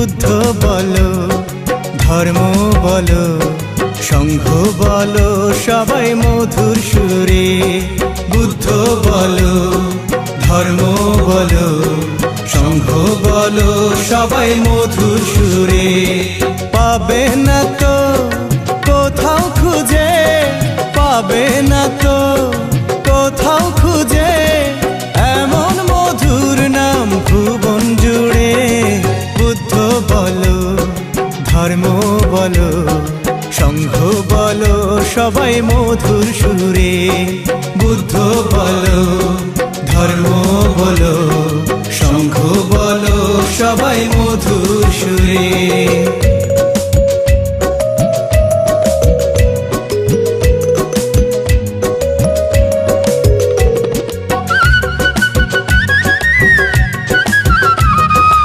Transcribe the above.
বুদ্ধ বলো, ধর্ম বলো, সংঘ বলো, সবাই মধুর সুরে বুদ্ধ বলো, ধর্ম বলো, সংঘ বলো, সবাই মধুর সুরে পাবে না তো ধর্ম বলো, সংঘ বলো, সবাই মধুর সুরে। বুদ্ধ বলো, ধর্ম বলো, সংঘ বলো, সবাই মধুর সুরে।